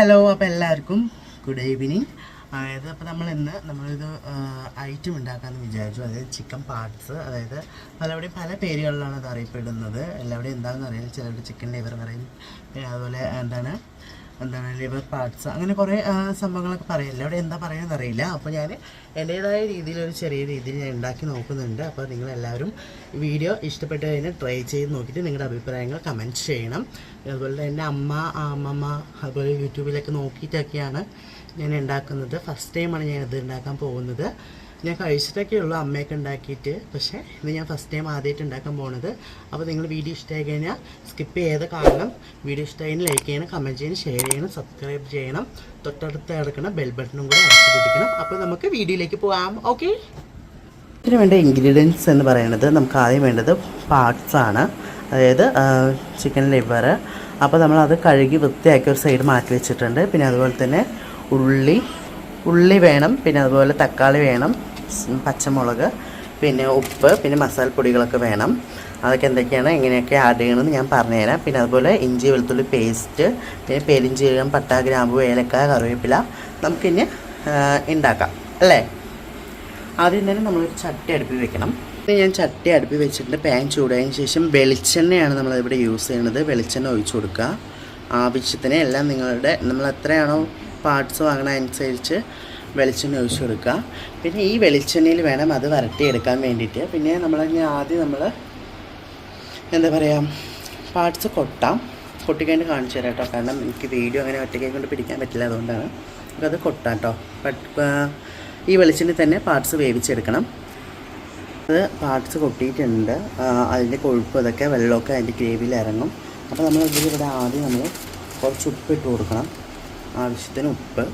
Hello അപ്പോൾ എല്ലാവർക്കും good evening അതായത് അപ്പോൾ നമ്മൾ ഇന്ന് നമ്മളിത് ഐറ്റം ഉണ്ടാക്കാമെന്ന് വിചാരിച്ചു. അതായത് ചിക്കൻ പാർട്സ് അതായത് പലവിടെയും പല പേരുകളിലാണ് അത് അറിയപ്പെടുന്നത്. എല്ലാവരുടെയും എന്താണെന്ന് അറിയില്ല. ചിലവിടെ ചിക്കൻ ലിവർ പറയും. അതുപോലെ എന്താണ് എന്താണ് ലിവർ പാർട്സ് അങ്ങനെ കുറേ സംഭവങ്ങളൊക്കെ പറയും അവിടെ എന്താ പറയുന്നത് അറിയില്ല. അപ്പോൾ ഞാൻ എന്റേതായ രീതിയിൽ ഒരു ചെറിയ രീതിയിൽ ഞാൻ ഉണ്ടാക്കി നോക്കുന്നുണ്ട്. അപ്പോൾ നിങ്ങളെല്ലാവരും വീഡിയോ ഇഷ്ടപ്പെട്ട് കഴിഞ്ഞാൽ ട്രൈ ചെയ്ത് നോക്കിയിട്ട് നിങ്ങളുടെ അഭിപ്രായങ്ങൾ കമന്റ് ചെയ്യണം. അതുപോലെ തന്നെ അമ്മ അമ്മമ്മ അതുപോലെ യൂട്യൂബിലൊക്കെ നോക്കിയിട്ടൊക്കെയാണ് ഞാൻ ഉണ്ടാക്കുന്നത്. ഫസ്റ്റ് ടൈമാണ് ഞാൻ ഇത് ഉണ്ടാക്കാൻ പോകുന്നത്. ഞാൻ കഴിച്ചിട്ടൊക്കെ ഉള്ളൂ അമ്മയൊക്കെ ഉണ്ടാക്കിയിട്ട്. പക്ഷേ ഇത് ഞാൻ ഫസ്റ്റ് ടൈം ആദ്യമായിട്ട് ഉണ്ടാക്കാൻ പോകുന്നത് അപ്പോൾ നിങ്ങൾ വീഡിയോ ഇഷ്ടമായി കഴിഞ്ഞാൽ സ്കിപ്പ് ചെയ്ത് കാണണം വീഡിയോ ഇഷ്ടമായി ലൈക്ക് ചെയ്യണം കമന്റ് ചെയ്യണം ഷെയർ ചെയ്യണം സബ്സ്ക്രൈബ് ചെയ്യണം. തൊട്ടടുത്ത് കിടക്കണം ബെൽ ബട്ടണും കൂടെ അടിച്ചു പിടിക്കണം. അപ്പോൾ നമുക്ക് വീഡിയോയിലേക്ക് പോകാം. ഓക്കെ ഇതിന് വേണ്ട ഇൻഗ്രീഡിയൻസ് എന്ന് പറയുന്നത് നമുക്ക് ആദ്യം വേണ്ടത് പാർട്സാണ് അതായത് ചിക്കൻ ലിവർ അപ്പോൾ നമ്മളത് കഴുകി വൃത്തിയാക്കി ഒരു സൈഡ് മാറ്റി വെച്ചിട്ടുണ്ട്. പിന്നെ അതുപോലെ തന്നെ ഉള്ളി ഉള്ളി വേണം. പിന്നെ അതുപോലെ തക്കാളി വേണം. പച്ചമുളക് പിന്നെ ഉപ്പ് പിന്നെ മസാലപ്പൊടികളൊക്കെ വേണം. അതൊക്കെ എന്തൊക്കെയാണ് എങ്ങനെയൊക്കെ ആഡ് ചെയ്യണമെന്ന് ഞാൻ പറഞ്ഞുതരാം. പിന്നെ അതുപോലെ ഇഞ്ചി വെളുത്തുള്ളി പേസ്റ്റ് പിന്നെ പെരിഞ്ചീരകം പട്ട ഗ്രാമ്പു ഏലക്ക കറിവേപ്പില നമുക്കിനി ഉണ്ടാക്കാം അല്ലേ? ആദ്യം തന്നെ നമ്മളൊരു ചട്ടി അടുപ്പി വെക്കണം. ഞാൻ ചട്ടി അടുപ്പി വെച്ചിട്ട് പാൻ ചൂടായതിനു ശേഷം വെളിച്ചെണ്ണയാണ് നമ്മളിവിടെ യൂസ് ചെയ്യുന്നത്. വെളിച്ചെണ്ണ ഒഴിച്ചു കൊടുക്കുക. ആവശ്യത്തിന് എല്ലാം നിങ്ങളുടെ നമ്മൾ എത്രയാണോ പാർട്സ് വാങ്ങണ അനുസരിച്ച് വെളിച്ചെണ്ണ ഒഴിച്ചു കൊടുക്കുക. പിന്നെ ഈ വെളിച്ചെണ്ണയിൽ വേണം അത് വരട്ടിയെടുക്കാൻ വേണ്ടിയിട്ട്. പിന്നെ നമ്മൾ ആദ്യം നമ്മൾ എന്താ പറയുക പാർട്സ് കൊട്ടാം. കൊട്ടിക്കഴിഞ്ഞ് കാണിച്ചു തരാം കേട്ടോ. കാരണം എനിക്ക് വീഡിയോ അങ്ങനെ ഒറ്റയ്ക്ക് കൊണ്ട് പിടിക്കാൻ പറ്റില്ല അതുകൊണ്ടാണ്. നമുക്കത് കൊട്ടാം കേട്ടോ. ഈ വെളിച്ചെണ്ണ തന്നെ പാർട്സ് വേവിച്ചെടുക്കണം. അത് പാർട്സ് കൊട്ടിയിട്ടുണ്ട്. അതിന്റെ കൊഴുപ്പ് അതൊക്കെ വെള്ളമൊക്കെ അതിന്റെ ഗ്രേവിയിൽ ഇറങ്ങും. അപ്പോൾ നമ്മൾ ഇതിൽ ഇവിടെ ആദ്യം നമ്മൾ കുറച്ച് ഉപ്പ് ഇട്ട് കൊടുക്കണം. ആവശ്യത്തിന് ഉപ്പ്.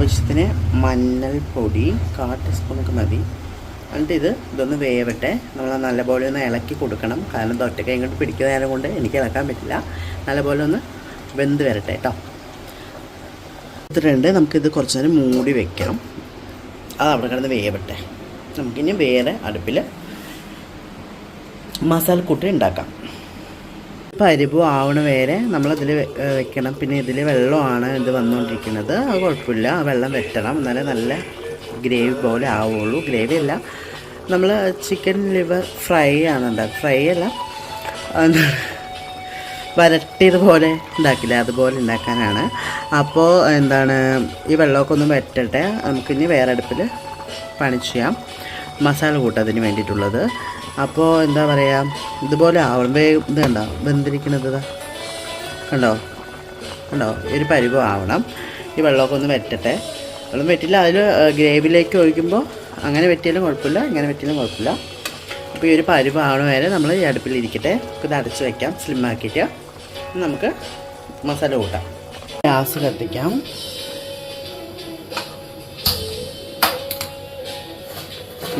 ആവശ്യത്തിന് മഞ്ഞൾപ്പൊടി കാ ടീസ്പൂണൊക്കെ മതി. എന്നിട്ട് ഇത് ഇതൊന്ന് വേവട്ടെ. നമ്മൾ നല്ലപോലെ ഒന്ന് ഇളക്കി കൊടുക്കണം. കാരണം ഇത് ഒറ്റയ്ക്ക് ഇങ്ങോട്ട് പിടിക്കുന്ന നേരം കൊണ്ട് എനിക്ക് ഇളക്കാൻ പറ്റില്ല. നല്ലപോലെ ഒന്ന് വെന്ത് വരട്ടെ കേട്ടോ എടുത്തിട്ടുണ്ട്. നമുക്കിത് കുറച്ച് നേരം മൂടി വെക്കാം. അത് അവിടെ കിടന്ന് വേവട്ടെ. നമുക്കിനി വേറെ അടുപ്പിൽ മസാലക്കൂട്ട് ഉണ്ടാക്കാം. പരിപ്പ് ആവണ വരെ നമ്മളതിൽ വെക്കണം. പിന്നെ ഇതിൽ വെള്ളമാണ് ഇത് വന്നുകൊണ്ടിരിക്കുന്നത് അത് കുഴപ്പമില്ല. വെള്ളം വെട്ടണം. എന്നാലേ നല്ല ഗ്രേവി പോലെ ആവുള്ളൂ. ഗ്രേവി അല്ല. നമ്മൾ ചിക്കൻ ലിവർ ഫ്രൈ ആണ് ഉണ്ടാക്കുക. ഫ്രൈ അല്ല. വരട്ടിയതുപോലെ ഉണ്ടാക്കില്ല. അതുപോലെ ഉണ്ടാക്കാനാണ്. അപ്പോൾ എന്താണ്? ഈ വെള്ളമൊക്കെ ഒന്ന് വെട്ടട്ടെ നമുക്കിനി വേറെ അടുപ്പിൽ പണി ചെയ്യാം. മസാല കൂട്ടതിന് വേണ്ടിയിട്ടുള്ളത്. അപ്പോൾ എന്താ പറയുക ഇതുപോലെ ആവണം ഇത് കണ്ടോ വെന്തിരിക്കുന്നത് ഇതാ. കണ്ടോ? കണ്ടോ? ഒരു പരിപ ആവണം. ഈ വെള്ളമൊക്കെ ഒന്ന് വെറ്റട്ടെ വെള്ളം വെറ്റില്ല അതിൽ ഗ്രേവിയിലേക്ക് ഒഴിക്കുമ്പോൾ അങ്ങനെ വെറ്റിയാലും കുഴപ്പമില്ല ഇങ്ങനെ വെറ്റിയാലും കുഴപ്പമില്ല. അപ്പോൾ ഈ ഒരു പരിപ ആവണ വരെ നമ്മൾ ഈ അടുപ്പിലിരിക്കട്ടെ ഇത് അടച്ച് വയ്ക്കാം സ്ലിം ആക്കിയിട്ട്. നമുക്ക് മസാല കൂട്ടാം. ഗ്യാസ് കത്തിക്കാം.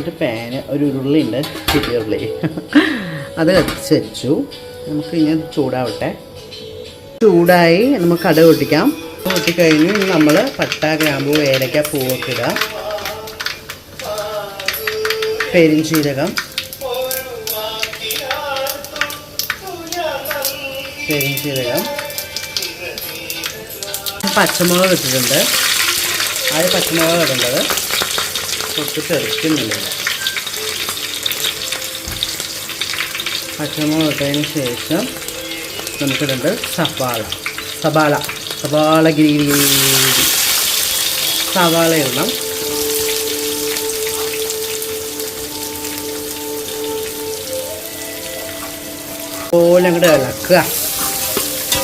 ഇത് പാന് ഒരു ഉരുളിയുണ്ട്. ചെറിയ ഉരുളി. അത് കത്തിച്ച് വെച്ചു. നമുക്ക് ഇങ്ങനെ ചൂടാവട്ടെ. ചൂടായി നമുക്ക് കട പൊട്ടിക്കാം. പൊട്ടിക്കഴിഞ്ഞ് നമ്മൾ പട്ട ഗ്രാമ്പൂ ഏലക്ക പൂവൊക്കെ ഇടുക പെരിഞ്ചീരകം പെരിഞ്ചീരകം പച്ചമുളക് ഇട്ടിട്ടുണ്ട്. അത് പച്ചമുളക് ഇടേണ്ടത്. കുറച്ച് തെറിക്കുന്നില്ല. പച്ചമുളക് ഇട്ടതിന് ശേഷം നമുക്കിടേണ്ടത് സവാള. സവാള. സവാള ഗ്രീവി. ഗിരി ഗിരി ഗിരി. സവാള ഇടണം. പോലെ അങ്ങോട്ട് ഇളക്കുക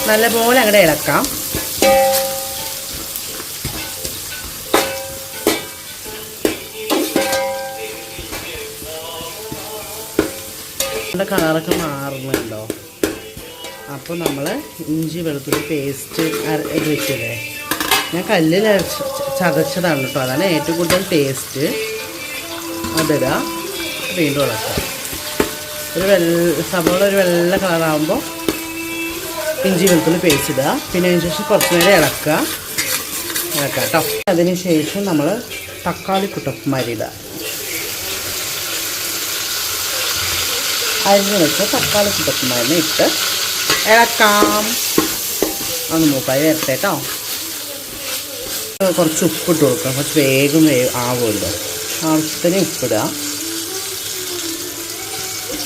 നല്ലപോലെ അങ്ങോട്ട് ഇളക്കാം. നമ്മുടെ കളറൊക്കെ മാറുന്നുണ്ടോ അപ്പോൾ നമ്മൾ ഇഞ്ചി വെളുത്തുള്ളി പേസ്റ്റ് ഇത് വെച്ചതേ ഞാൻ കല്ലിൽ ചതച്ചതാണ് കേട്ടോ. അതാണ് ഏറ്റവും കൂടുതൽ ടേസ്റ്റ് അതിടുക വീണ്ടും ഇളക്കുക ഒരു വെള്ള സവോള ഒരു വെള്ള കളറാകുമ്പോൾ ഇഞ്ചി വെളുത്തുള്ളി പേസ്റ്റ് ഇടുക പിന്നെ അതിന് ശേഷം കുറച്ച് നേരം ഇളക്കുക. ഇളക്കുക കേട്ടോ. അതിന് ശേഷം നമ്മൾ തക്കാളി കുട്ടന്മാരിടുക അരിഞ്ഞ് വെച്ച തക്കാളി കുട്ടക്കുമാരിനെ ഇട്ട് ഇളക്കാം. ഒന്ന് മൂപ്പായി വരട്ടെ കേട്ടോ കുറച്ച് ഉപ്പിട്ട് കൊടുക്കാം. കുറച്ച് വേഗം വേഗം ആവുമല്ലോ ആവശ്യത്തിന് ഉപ്പിടുക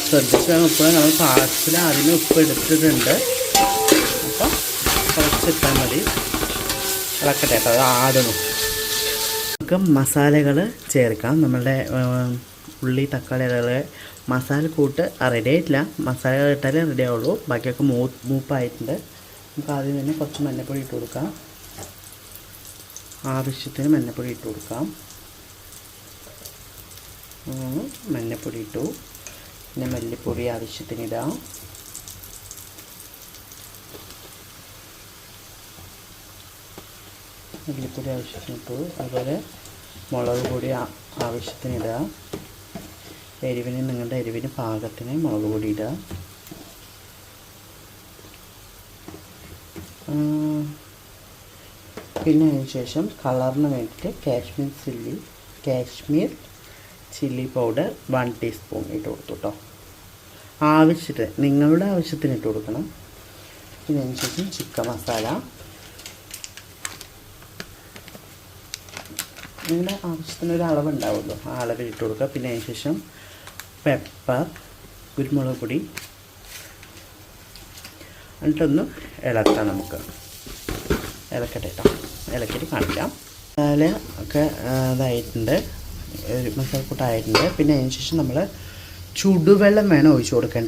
ശ്രദ്ധിച്ച് വേണം ഉപ്പിടാൻ. നമ്മൾ പാർസൽ ആദ്യമേ ഉപ്പ് എടുത്തിട്ടുണ്ട് അപ്പം കുറച്ചിട്ടാൽ മതി. ഇളക്കട്ടെ കേട്ടോ. അത് ആടണം. നമുക്ക് മസാലകൾ ചേർക്കാം. നമ്മളുടെ ഉള്ളി തക്കാളി അതുപോലെ മസാല കൂട്ട് റെഡി ആയിട്ടില്ല. മസാല ഇട്ടാലേ റെഡി ആവുള്ളൂ. ബാക്കിയൊക്കെ മൂ മൂപ്പായിട്ടുണ്ട്. നമുക്ക് ആദ്യം തന്നെ കുറച്ച് മഞ്ഞൾപ്പൊടി ഇട്ട് കൊടുക്കാം. ആവശ്യത്തിന് മഞ്ഞൾപ്പൊടി ഇട്ട് കൊടുക്കാം. മഞ്ഞപ്പൊടി ഇട്ടു. പിന്നെ മല്ലിപ്പൊടി ആവശ്യത്തിന് ഇടാം. മല്ലിപ്പൊടി ആവശ്യത്തിന് ഇട്ടു. അതുപോലെ മുളക് പൊടി ആവശ്യത്തിന് ഇടുക എരിവിന് നിങ്ങളുടെ എരിവിന് പാകത്തിന് മുളക് പൊടി ഇടുക. പിന്നെ അതിന് ശേഷം കളറിന് വേണ്ടിയിട്ട് Kashmir chilli Kashmir chilli powder one teaspoon ഇട്ട് കൊടുത്തു കേട്ടോ ആവശ്യത്തിന് നിങ്ങളുടെ ആവശ്യത്തിന് ഇട്ട് കൊടുക്കണം. പിന്നെ അതിന് ശേഷം ചിക്കൻ മസാല. നിങ്ങളുടെ ആവശ്യത്തിന് ഒരു അളവ് ഉണ്ടാവുമല്ലോ ആ അളവിൽ ഇട്ട് കൊടുക്കുക. പിന്നെ അതിന് ശേഷം പെപ്പർ കുരുമുളക് പൊടി. എന്നിട്ടൊന്ന് ഇളക്കാം നമുക്ക്. ഇളക്കട്ടെ കേട്ടോ ഇളക്കിയിട്ട് കാണിക്കാം. മസാല ഒക്കെ ഇതായിട്ടുണ്ട്. ഒരു മസാലക്കൂട്ടായിട്ടുണ്ട് പിന്നെ അതിന് ശേഷം നമ്മൾ ചുടുവെള്ളം വേണം ഒഴിച്ചു കൊടുക്കാൻ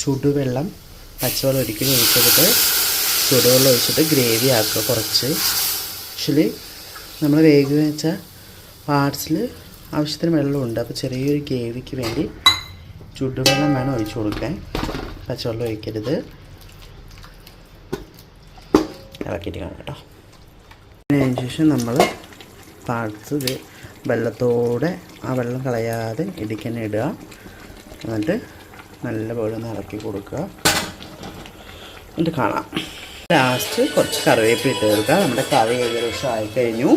ചുടുവെള്ളം പച്ചവെള്ളം ഒരിക്കലും ഒഴിച്ചെടുത്ത് ചുടുവെള്ളം ഒഴിച്ചിട്ട് ഗ്രേവി ആക്കുക കുറച്ച്. ആക്ച്വലി നമ്മൾ വേഗം വെച്ച പാർട്സിൽ ആവശ്യത്തിന് വെള്ളമുണ്ട്. അപ്പോൾ ചെറിയൊരു ഗ്രേവിക്ക് വേണ്ടി ചുടുവെള്ളം വേണം ഒഴിച്ചു കൊടുക്കാൻ. പച്ചവെള്ളം ഒഴിക്കരുത്. ഇളക്കിയിട്ട് കാണാം കേട്ടോ. അതിന് ശേഷം നമ്മൾ പാർട്സ് വെള്ളത്തോടെ ആ വെള്ളം കളയാതെ ഇടിക്കന്നെ ഇടുക. എന്നിട്ട് നല്ലപോലെ ഒന്ന് ഇളക്കി കൊടുക്കുക. എന്നിട്ട് കാണാം. ലാസ്റ്റ് കുറച്ച് കറിവേപ്പില ഇട്ട് കൊടുക്കുക. നമ്മുടെ കറി ഏകദേശം ആയിക്കഴിഞ്ഞു.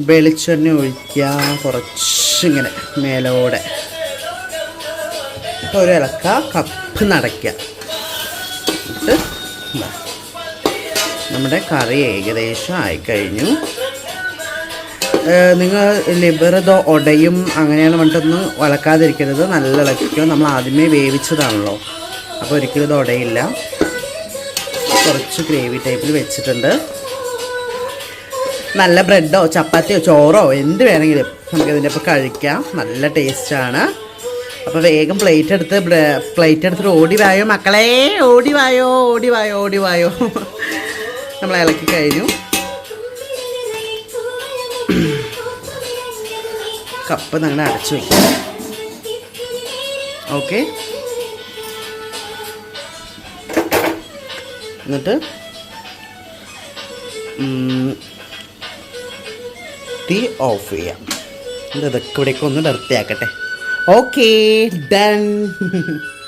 വെളിച്ചെണ്ണ ഒഴിക്കുക. കുറച്ചിങ്ങനെ മേലോടെ. ഒരു ഇളക്ക കപ്പ് നടക്കുക എന്നിട്ട് നമ്മുടെ കറി ഏകദേശം ആയിക്കഴിഞ്ഞു. നിങ്ങൾ ലിബറതോ ഉടയും അങ്ങനെയാണ് പറഞ്ഞിട്ടൊന്നും വളക്കാതിരിക്കരുത് നല്ല ഇളക്കിക്കോ. നമ്മൾ ആദ്യമേ വേവിച്ചതാണല്ലോ. അപ്പോൾ ഒരിക്കലും ഇത് ഉടയില്ല കുറച്ച് ഗ്രേവി ടൈപ്പിൽ വെച്ചിട്ടുണ്ട്. നല്ല ബ്രെഡോ ചപ്പാത്തിയോ ചോറോ എന്ത് വേണമെങ്കിലും നമുക്കതിന്റെ ഇപ്പോൾ കഴിക്കാം. നല്ല ടേസ്റ്റാണ്. അപ്പോൾ വേഗം പ്ലേറ്റ് എടുത്ത് പ്ലേറ്റ് എടുത്തിട്ട് ഓടി വായോ മക്കളെ? ഓടി വായോ ഓടി വായോ ഓടി വായോ. നമ്മൾ ഇളക്കി കഴിഞ്ഞു. കപ്പ് നിങ്ങൾ അടച്ചു ഓക്കെ. എന്നിട്ട് തീ ഓഫ് ചെയ്യാം. ഇത് ഇതൊക്കെ ഇവിടേക്ക് ഒന്ന് നിർത്തിയാക്കട്ടെ. Okay done